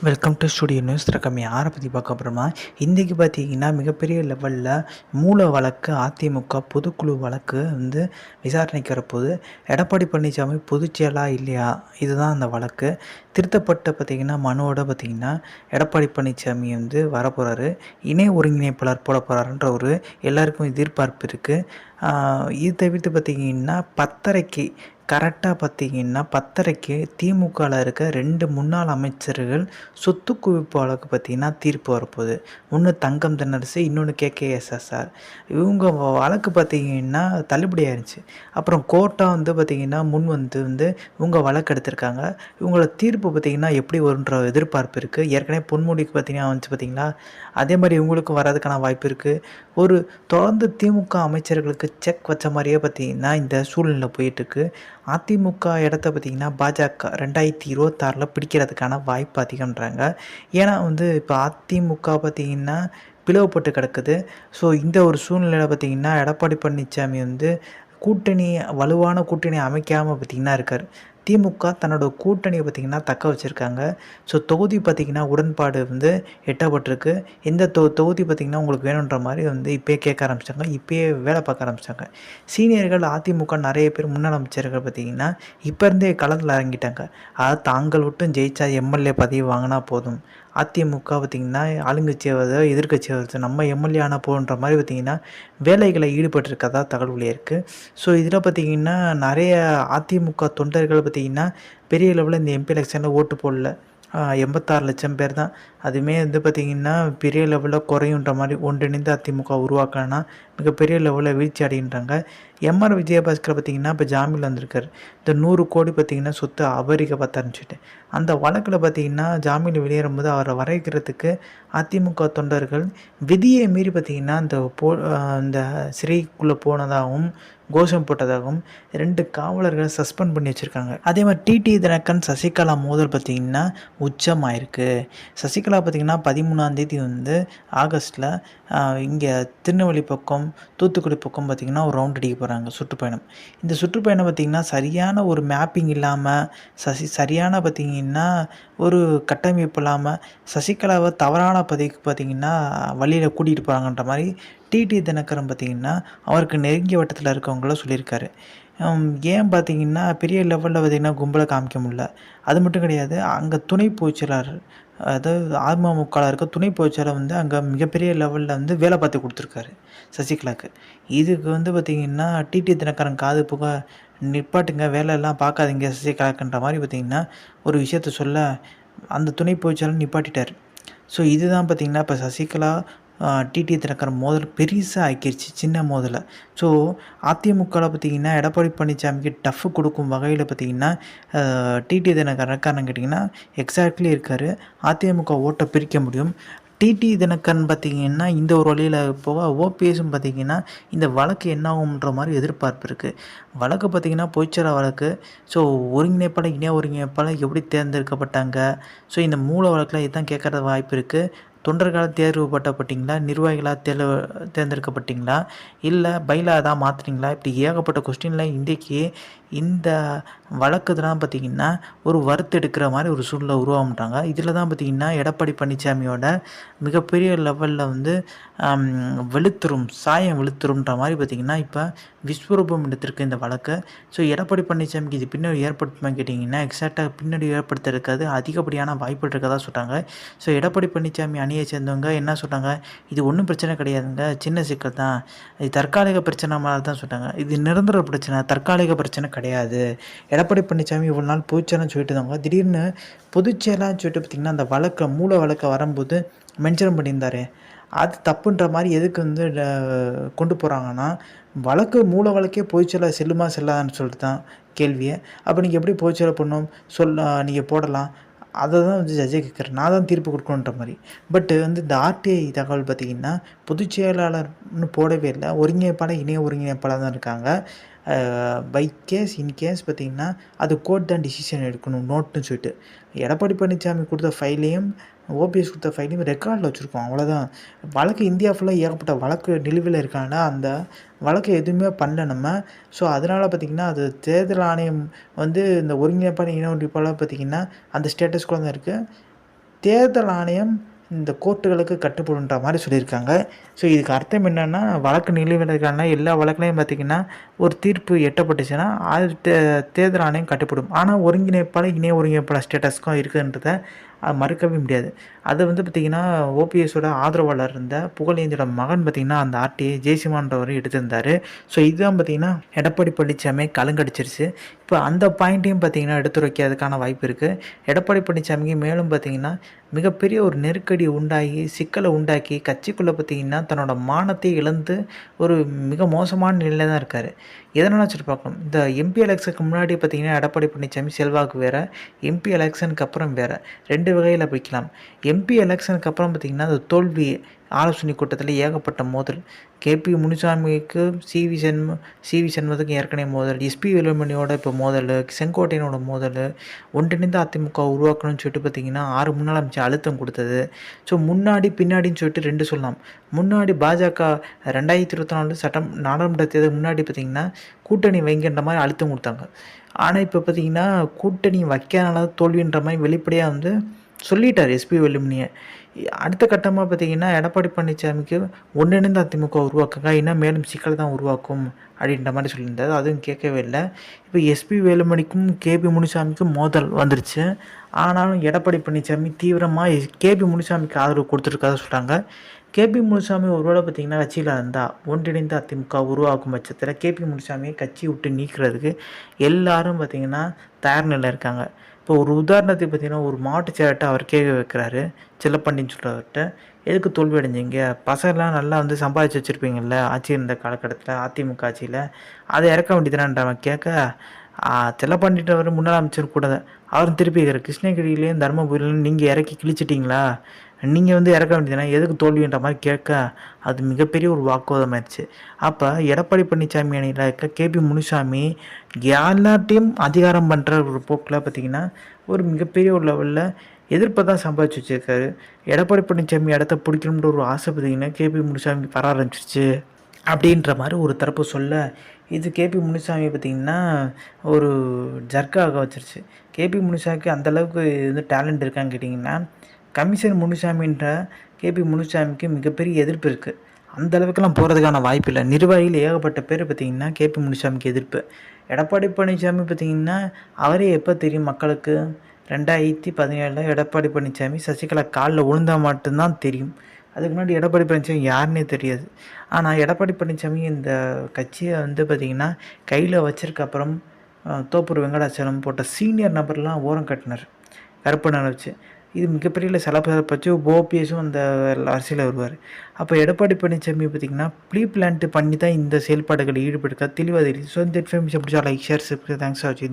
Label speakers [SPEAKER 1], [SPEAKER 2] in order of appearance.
[SPEAKER 1] Welcome to studio news ரகம் யாரை பற்றி பார்க்க அப்புறமா இன்றைக்கி பார்த்தீங்கன்னா மிகப்பெரிய லெவலில் மூல வழக்கு அதிமுக பொதுக்குழு வழக்கு வந்து விசாரணைக்கு போது எடப்பாடி பழனிசாமி பொதுச்செயலா இல்லையா? இதுதான் அந்த வழக்கு. திருத்தப்பட்ட பார்த்திங்கன்னா மனுவோட பார்த்திங்கன்னா எடப்பாடி பழனிசாமி வந்து வரப்போகிறாரு இணை ஒருங்கிணைப்பாளர் போட போகிறாருன்ற ஒரு எல்லாருக்கும் எதிர்பார்ப்பு இருக்குது இது தவிர்த்து பார்த்திங்கன்னா பத்தரைக்கு கரெக்டாக பார்த்தீங்கன்னா பத்தரைக்கு திமுகவில் இருக்க ரெண்டு முன்னாள் அமைச்சர்கள் சொத்து குவிப்பு வழக்கு பார்த்தீங்கன்னா தீர்ப்பு வரப்போகுது. ஒன்று தங்கம் தென்னரசு இன்னொன்று கேகேஎஸ்எஸ்ஆர் இவங்க வழக்கு பார்த்தீங்கன்னா தள்ளுபடி ஆயிருந்துச்சு அப்புறம் கோர்ட்டாக வந்து பார்த்திங்கன்னா முன் வந்து வந்து இவங்க வழக்கு எடுத்திருக்காங்க. இவங்களோட தீர்ப்பு பார்த்திங்கன்னா எப்படி வருன்ற எதிர்பார்ப்பு இருக்குது ஏற்கனவே பொன்முடிக்கு பார்த்திங்கன்னா வந்துச்சு பார்த்திங்களா அதே மாதிரி இவங்களுக்கும் வர்றதுக்கான வாய்ப்பு இருக்குது ஒரு தொடர்ந்து திமுக அமைச்சர்களுக்கு செக் வச்ச மாதிரியே பார்த்திங்கன்னா இந்த சூழ்நிலை போயிட்டுருக்கு அதிமுக இடத்த பார்த்திங்கன்னா பாஜக ரெண்டாயிரத்தி இருபத்தாறில் பிடிக்கிறதுக்கான வாய்ப்பு அதிகம்ன்றாங்க. ஏன்னா வந்து இப்போ அதிமுக பார்த்திங்கன்னா பிளவுபட்டு கிடக்குது. ஸோ இந்த ஒரு சூழ்நிலையில் பார்த்திங்கன்னா எடப்பாடி பழனிசாமி வந்து கூட்டணி வலுவான கூட்டணி அமைக்காமல் பார்த்திங்கன்னா இருக்கார். திமுக தன்னோட கூட்டணியை பார்த்திங்கன்னா தக்க வச்சுருக்காங்க. ஸோ தொகுதி பார்த்திங்கன்னா உடன்பாடு வந்து எட்டப்பட்டிருக்கு. எந்த தொ தொகுதி பார்த்திங்கன்னா உங்களுக்கு வேணுன்ற மாதிரி வந்து இப்போயே கேட்க ஆரம்பித்தாங்க இப்போயே வேலை பார்க்க ஆரம்பித்தாங்க சீனியர்கள் அதிமுக நிறைய பேர் முன்னாள் அமைச்சர்கள் பார்த்திங்கன்னா இப்போ இருந்தே களத்தில் இறங்கிட்டாங்க. அதாவது தாங்கள் விட்டும் ஜெயிச்சா எம்எல்ஏ பதவி வாங்கினா போதும். அதிமுக பார்த்திங்கன்னா ஆளுங்கட்சியாவது எதிர்கட்சியாவது நம்ம எம்எல்ஏ ஆனால் போன்ற மாதிரி பார்த்திங்கன்னா வேலைகளை ஈடுபட்டிருக்கதா தகவல் இருக்குது ஸோ இதில் பார்த்திங்கன்னா நிறைய அதிமுக தொண்டர்கள் பார்த்திங்கன்னா பெரிய லெவலில் இந்த எம்பி எலெக்ஷனில் ஓட்டு போடல. எண்பத்தாறு லட்சம் பேர் தான். அதுவுமே வந்து பார்த்திங்கன்னா பெரிய லெவலில் குறையுன்ற மாதிரி ஒன்றிணைந்து அதிமுக உருவாக்கலைன்னா மிகப்பெரிய லெவலில் வீழ்ச்சி அடைகின்றாங்க. எம்ஆர் விஜயபாஸ்கர் பார்த்திங்கன்னா இப்போ ஜாமீன் வந்திருக்கார். இந்த நூறு கோடி பார்த்திங்கன்னா சொத்து அபரிக்கப்பட்ட ஆரம்பிச்சுட்டு. அந்த வழக்கில் பார்த்திங்கன்னா ஜாமீன் வெளியேறும்போது அவரை வரைக்கிறதுக்கு அதிமுக தொண்டர்கள் விதியை மீறி பார்த்திங்கன்னா இந்த போ இந்த சிறைக்குள்ளே போனதாகவும் கோஷம் போட்டதாகவும் ரெண்டு காவலர்களை சஸ்பெண்ட் பண்ணி வச்சுருக்காங்க. அதே மாதிரி டிடி தினக்கன் சசிகலா மோதல் பார்த்திங்கன்னா உச்சமாயிருக்கு. சசிகலா பார்த்திங்கன்னா பதிமூணாந்தேதி வந்து ஆகஸ்ட்டில் இங்கே திருநெல்வேலி பக்கம் தூத்துக்குடி பக்கம் பார்த்திங்கன்னா ஒரு ரவுண்ட் அடிக்க போகிறாங்க சுற்றுப்பயணம். இந்த சுற்றுப்பயணம் பார்த்திங்கன்னா சரியான ஒரு மேப்பிங் இல்லாமல் சசி சரியான பார்த்திங்கன்னா ஒரு கட்டமைப்பு இல்லாமல் சசிகலாவை தவறான பதவிக்கு பார்த்திங்கன்னா வழியில் கூட்டிகிட்டு போகிறாங்கன்ற மாதிரி டிடி தினகரன் பார்த்திங்கன்னா அவருக்கு நெருங்கிய வட்டத்தில் இருக்கவங்கள சொல்லியிருக்காரு. ஏன் பார்த்தீங்கன்னா பெரிய லெவலில் பார்த்திங்கன்னா கும்பலை காமிக்க முடில அது மட்டும் கிடையாது அங்கே துணை பொதுச்செயலாளர் அதாவது அமமுகவில் இருக்க துணை பொதுச்செயலாளர் வந்து அங்கே மிகப்பெரிய லெவலில் வந்து வேலை பார்த்து கொடுத்துருக்காரு சசிகலாவுக்கு இதுக்கு வந்து பார்த்திங்கன்னா டிடி தினகரன் காது புக நிப்பாட்டுங்க வேலையெல்லாம் பார்க்காதீங்க சசிகலாக்குன்ற மாதிரி பார்த்திங்கன்னா ஒரு விஷயத்த சொல்ல அந்த துணை பொதுச்செயலாளர் நிப்பாட்டிட்டார். ஸோ இதுதான் பார்த்திங்கன்னா இப்போ சசிகலா டிடி தினகரன் மோதல் பெருசாக ஆக்கிருச்சு சின்ன மோதலை. ஸோ அதிமுகவில் பார்த்திங்கன்னா எடப்பாடி பழனிசாமிக்கு டஃப் கொடுக்கும் வகையில் பார்த்திங்கன்னா டிடி தினகரன் காரணம் கேட்டிங்கன்னா எக்ஸாக்ட்லி இருக்கார். அதிமுக ஓட்டை பிரிக்க முடியும். டிடி தினகரன் பார்த்திங்கன்னா இந்த ஒரு வழியில் போக ஓபிஎஸும் பார்த்திங்கன்னா இந்த வழக்கு என்ன ஆகும்ன்ற மாதிரி எதிர்பார்ப்பு இருக்குது வழக்கு பார்த்திங்கன்னா பொய்ச்சர வழக்கு. ஸோ ஒருங்கிணைப்பாளர் இணைய ஒருங்கிணைப்பாளர் எப்படி தேர்ந்தெடுக்கப்பட்டாங்க? ஸோ இந்த மூல வழக்கில் இதுதான் கேட்குற வாய்ப்பு இருக்குது தொண்டர்களால் தேர்வுபட்டப்பட்டீங்களா? நிர்வாகிகளாக தேர்வு தேர்ந்தெடுக்கப்பட்டீங்களா? இல்லை பயிலாக தான் மாற்றுறீங்களா இப்படி ஏகப்பட்ட கொஸ்டினில் இன்றைக்கி இந்த வழக்கு பார்த்திங்கன்னா ஒரு வறுத்தெடுக்கிற மாதிரி ஒரு சூழ்நிலை உருவாகிட்டாங்க. இதில் தான் பார்த்திங்கன்னா எடப்பாடி பழனிசாமியோட மிகப்பெரிய லெவலில் வந்து வெளுத்துரும் சாயம் வெளுத்துரும்ன்ற மாதிரி பார்த்திங்கன்னா இப்போ விஸ்வரூபம் எடுத்திருக்கு இந்த வழக்கு. ஸோ எடப்பாடி பழனிசாமிக்கு இது பின்னாடி ஏற்படுத்துமா கேட்டிங்கன்னா எக்ஸாக்டாக பின்னாடி ஏற்படுத்த இருக்காது அதிகப்படியான வாய்ப்புகள் இருக்கதா சொல்கிறாங்க ஸோ எடப்பாடி பழனிசாமி அணியை சேர்ந்தவங்க என்ன சொல்கிறாங்க இது ஒன்றும் பிரச்சனை கிடையாதுங்க. சின்ன சிக்கல் தான். இது தற்காலிக பிரச்சனை மாதிரி தான் சொல்கிறாங்க இது நிரந்தர பிரச்சனை. தற்காலிக பிரச்சனை கிடையாது. எடப்பாடி பழனிசாமி இவ்வளோ நாள் பொதுச்சேலன்னு சொல்லிட்டு இருந்தாங்க திடீர்னு பொதுச்சேலான்னு சொல்லிட்டு பார்த்திங்கன்னா அந்த வழக்கை மூல வழக்கை வரும்போது மென்ஷன் பண்ணியிருந்தார். அது தப்புன்ற மாதிரி எதுக்கு வந்து கொண்டு போகிறாங்கன்னா வழக்கு மூல வழக்கே பொதுச்சேலை செல்லுமா செல்லாதான்னு சொல்லிட்டு தான் கேள்வியை. அப்போ நீங்கள் எப்படி பொதுச்சேலை பண்ணும் சொல்ல நீங்கள் போடலாம். அதை தான் வந்து ஜட்ஜை கேட்குறேன் நான் தான் தீர்ப்பு கொடுக்கணுன்ற மாதிரி. பட்டு வந்து இந்த ஆர்டிஐ தகவல் பார்த்திங்கன்னா பொதுச் செயலாளர்னு போடவே இல்லை. ஒருங்கிணைப்பாளர் இணைய ஒருங்கிணைப்பாளர் தான் இருக்காங்க. பை கேஸ் இன் கேஸ் பார்த்திங்கன்னா அது கோர்ட் தான் டிசிஷன் எடுக்கணும் நோட்டுன்னு சொல்லிட்டு. எடப்பாடி பழனிசாமி கொடுத்த ஃபைலையும் ஓபிஎஸ் கொடுத்த ஃபைலையும் ரெக்கார்டில் வச்சுருக்கோம். அவ்வளோதான் வழக்கு இந்தியா ஃபுல்லாக ஏகப்பட்ட வழக்கு நிலுவையில் இருக்காங்க. அந்த வழக்கு எதுவுமே பண்ணல நம்ம. ஸோ அதனால் பார்த்திங்கன்னா அது தேர்தல் ஆணையம் வந்து இந்த ஒருங்கிணைப்பான இன ஒன்றிப்பாளர் பார்த்திங்கன்னா அந்த ஸ்டேட்டஸ்குள்ளே தான் இருக்குது தேர்தல் ஆணையம் இந்த கோர்ட்டுகளுக்கு கட்டுப்படுன்ற மாதிரி சொல்லியிருக்காங்க. ஸோ இதுக்கு அர்த்தம் என்னென்னா வழக்கு நிலுவையிலான எல்லா வழக்குலையும் பார்த்திங்கன்னா ஒரு தீர்ப்பு எட்டப்பட்டுச்சுன்னா அது தே தேர்தல் ஆணையம் கட்டுப்படும். ஆனால் ஒருங்கிணைப்பாளர் இணைய ஒருங்கிணைப்பாளர் ஸ்டேட்டஸ்க்கும் இருக்குன்றத அது மறுக்கவே முடியாது. அது வந்து பார்த்திங்கன்னா ஓபிஎஸோட ஆதரவாளர் இருந்த புகழேந்தியோட மகன் பார்த்திங்கன்னா அந்த ஆர்டிஐ ஜெய்சிமான்றவரும் எடுத்திருந்தார். ஸோ இதுதான் பார்த்திங்கன்னா எடப்பாடி பழனிசாமி கலங்கடிச்சிருச்சு. இப்போ அந்த பாயிண்ட்டையும் பார்த்திங்கன்னா எடுத்து வைக்கிறதுக்கான வாய்ப்பு இருக்குது எடப்பாடி பழனிசாமிக்கு மேலும் பார்த்திங்கன்னா மிகப்பெரிய ஒரு நெருக்கடி உண்டாகி சிக்கலை உண்டாக்கி கட்சிக்குள்ளே பார்த்திங்கன்னா தன்னோட மானத்தை இழந்து ஒரு மிக மோசமான நிலையில் தான் இருக்கார். எதனால் வச்சுட்டு பார்க்கணும் இந்த எம்பி எலெக்ஷனுக்கு முன்னாடி பார்த்திங்கன்னா எடப்பாடி பழனிசாமி செல்வாக்கு வேறு எம்பி எலெக்ஷனுக்கு அப்புறம் வேறு. ரெண்டு வகையில் பிரிக்கலாம். எம்பி எலெக்ஷனுக்கு அப்புறம் பார்த்திங்கன்னா அந்த தோல்வி ஆலோசனை கூட்டத்தில் ஏகப்பட்ட மோதல். கேபி முனுசாமிக்கு சிவி சண்ம சிவி சென்மதுக்கு ஏற்கனவே மோதல். எஸ்பி வேலுமணியோட இப்போ மோதல் செங்கோட்டையனோட மோதல் ஒன்றிணைந்த அதிமுக உருவாக்கணும்னு சொல்லிட்டு பார்த்திங்கன்னா ஆறு முன்னாள் அமைச்சு அழுத்தம் கொடுத்தது. ஸோ முன்னாடி பின்னாடின்னு சொல்லிட்டு ரெண்டு சொல்லலாம். முன்னாடி பாஜக ரெண்டாயிரத்தி இருபத்தி நாலு சட்டம் நாடாளுமன்ற தேர்தல் முன்னாடி பார்த்திங்கன்னா கூட்டணி வைங்கன்ற மாதிரி அழுத்தம் கொடுத்தாங்க. ஆனால் இப்போ பார்த்திங்கன்னா கூட்டணி வைக்காதனால தோல்வின்ற மாதிரி வெளிப்படையாக வந்து சொல்லிட்டார் எஸ்பி வேலுமணியை. அடுத்த கட்டமாக பார்த்தீங்கன்னா எடப்பாடி பழனிசாமிக்கு ஒன்றிணைந்த அதிமுக உருவாக்குங்க இன்னும் மேலும் சிக்கல் தான் உருவாக்கும் அப்படின்ற மாதிரி சொல்லியிருந்தார். அதுவும் கேட்கவே இல்லை. இப்போ எஸ்பி வேலுமணிக்கும் கேபி முனிசாமிக்கும் மோதல் வந்துருச்சு. ஆனாலும் எடப்பாடி பழனிசாமி தீவிரமாக கேபி முனுசாமிக்கு ஆதரவு கொடுத்துருக்காத சொல்கிறாங்க கேபி முனுசாமி ஒருவேளை பார்த்திங்கன்னா கட்சியில் இருந்தால் ஒன்றிணைந்த அதிமுக உருவாக்கும் பட்சத்தில் கேபி முனுசாமியை கட்சி விட்டு நீக்கிறதுக்கு எல்லாரும் பார்த்திங்கன்னா தயார் நிலையில் இருக்காங்க. இப்போ ஒரு உதாரணத்துக்கு பார்த்தீங்கன்னா ஒரு மாட்டு சேட்டை அவர் கேட்க வைக்கிறாரு செல்லப்பண்டின்னு சொல்கிறவர்கிட்ட எதுக்கு தோல்வி அடைஞ்சிங்க பசங்கள்லாம் நல்லா வந்து சம்பாதிச்சு வச்சுருப்பீங்கள்ல ஆட்சி இருந்த காலகட்டத்தில் அதிமுக ஆட்சியில். அதை இறக்க வேண்டியதுனான்றவன் கேட்க. செல்லப்பாண்டிட்டவர் முன்னாள் அமைச்சர் கூட தான். அவரும் திருப்பி கிருஷ்ணகிரியிலேயும் தருமபுரியிலையும் நீங்கள் இறக்கி கிழிச்சிட்டிங்களா? நீங்கள் வந்து இறக்க வேண்டியதுனா எதுக்கு தோல்வின்ற மாதிரி கேட்க அது மிகப்பெரிய ஒரு வாக்குவாதம் ஆயிடுச்சு அப்போ எடப்பாடி பழனிசாமி அணியில் இருக்க கேபி முனுசாமி எல்லாத்தையும் அதிகாரம் பண்ணுற ஒரு போக்கில் பார்த்திங்கன்னா ஒரு மிகப்பெரிய ஒரு லெவலில் எதிர்ப்பை தான் சம்பாதிச்சு வச்சுருக்காரு. எடப்பாடி பழனிசாமி இடத்த பிடிக்கணுன்ற ஒரு ஆசை பார்த்திங்கன்னா கேபி முனுசாமி வர ஆரம்பிச்சிருச்சு. அப்படின்ற மாதிரி ஒரு தரப்பு சொல்ல இது கேபி முனுசாமி பார்த்திங்கன்னா ஒரு ஜர்க்காக வச்சிருச்சு. கேபி முனுசாமிக்கு அந்தளவுக்கு வந்து டேலண்ட் இருக்கான்னு கேட்டிங்கன்னா கமிஷன் முனுசாமின்ற கேபி முனுசாமிக்கு மிகப்பெரிய எதிர்ப்பு இருக்குது அந்த அளவுக்குலாம் போகிறதுக்கான வாய்ப்பு இல்லை. நிர்வாகியில் ஏகப்பட்ட பேர் பார்த்திங்கன்னா கேபி முனுசாமிக்கு எதிர்ப்பு. எடப்பாடி பழனிசாமி பார்த்திங்கன்னா அவரே எப்போ தெரியும் மக்களுக்கு? ரெண்டாயிரத்தி பதினேழில் எடப்பாடி பழனிசாமி சசிகலா காலில் விழுந்தால் மட்டும்தான் தெரியும். அதுக்கு முன்னாடி எடப்பாடி பழனிசாமி யாருன்னே தெரியாது. ஆனால் எடப்பாடி பழனிசாமி இந்த கட்சியை வந்து பார்த்திங்கன்னா கையில் வச்சிருக்க அப்புறம் தோப்பூர் வெங்கடாச்சலம் போட்ட சீனியர் நபர்லாம் ஓரம் கட்டினார். கருப்பு வச்சு. இது மிகப்பெரிய செலவு பற்றி ஓபிஎஸும் அந்த அரசியலில் வருவார். அப்போ எடப்பாடி பழனிசாமி பார்த்திங்கன்னா ப்ளீ பிளான்ட்டு பண்ணி தான் இந்த செயல்பாடுகளில் ஈடுபடுக்க தெளிவாக தெரியுது. ஸோ இந்த இன்ஃபர்மேஷன் பிடிச்சா லைக் ஷேர் தேங்க்ஸ் ஆச்சு